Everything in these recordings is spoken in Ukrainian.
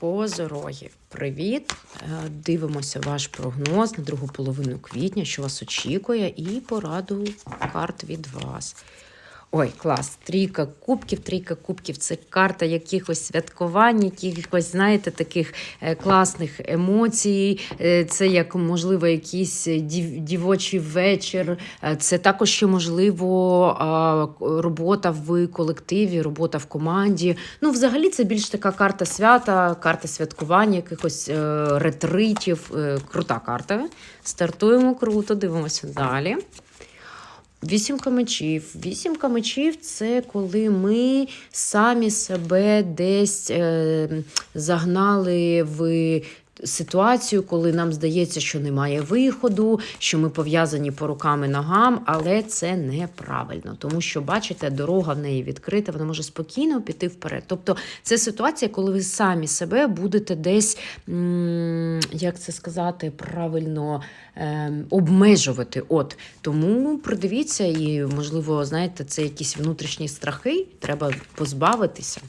Козороги, привіт! Е, Дивимося ваш прогноз на другу половину квітня, що вас очікує, і пораду карт від вас. Ой, клас! Трійка кубків, трійка кубків це карта якихось святкувань, якихось, знаєте, таких е, класних емоцій. Е, Це як, можливо, якийсь дівочий вечір. Е, Це також ще, можливо, робота в колективі, робота в команді. Ну, взагалі, це більш така карта свята, карта святкування, якихось ретритів. Крута карта. Стартуємо круто, дивимося далі. Вісімка мечів. Вісімка мечів це коли ми самі себе десь е, загнали в ситуацію, коли нам здається, що немає виходу, що ми пов'язані по рукам і ногам, але це неправильно, тому що, бачите, дорога в неї відкрита, вона може спокійно піти вперед. Тобто це ситуація, коли ви самі себе будете десь, як це сказати правильно, ем, обмежувати. От тому придивіться, і можливо, знаєте, це якісь внутрішні страхи, треба позбавитися.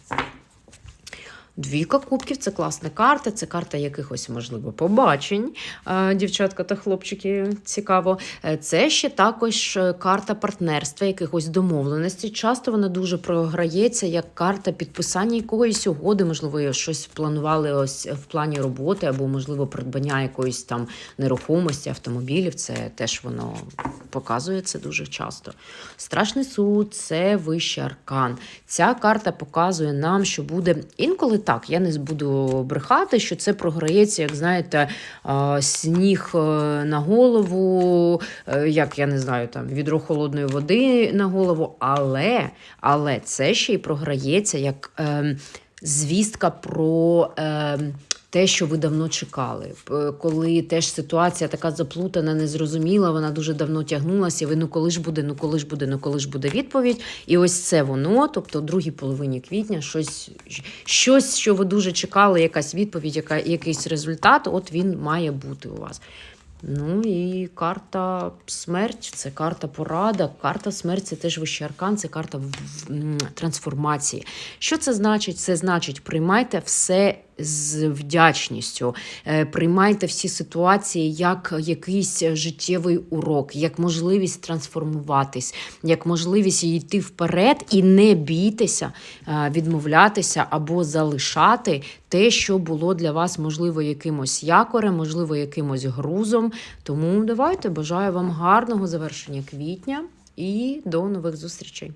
Двійка кубків це класна карта, це карта якихось, можливо, побачень. Е, Дівчатка та хлопчики, цікаво. Е, Це ще також е, карта партнерства, якихось домовленостей. Часто вона дуже програється як карта підписання якоїсь угоди, можливо, щось планували ось в плані роботи, або, можливо, придбання якоїсь там нерухомості, автомобілів. Це теж воно показує це дуже часто. Страшний суд це вищий аркан. Ця карта показує нам, що буде інколи так. Я не буду брехати, що це програється, як знаєте, сніг е, на голову, е, як я не знаю, там відро холодної води на голову. Але, але це ще й програється як. ем, Звістка про е, те, що ви давно чекали. Коли теж ситуація така заплутана, незрозуміла, вона дуже давно тягнулася. Ви ну коли ж буде, ну коли ж буде, ну коли ж буде відповідь. І ось це воно, тобто, в другій половині квітня, щось, щось, що ви дуже чекали, якась відповідь, яка, якийсь результат, от він має бути у вас. Ну і карта смерть, це карта порада. Карта смерть це теж вищий аркан, це карта трансформації. Що це значить? Це значить, приймайте все з вдячністю, Е, приймайте всі ситуації як якийсь життєвий урок, як можливість трансформуватись, як можливість йти вперед і не бійтеся, е, відмовлятися або залишати те, що було для вас, можливо, якимось якорем, можливо, якимось грузом. Тому давайте бажаю вам гарного завершення квітня і до нових зустрічей.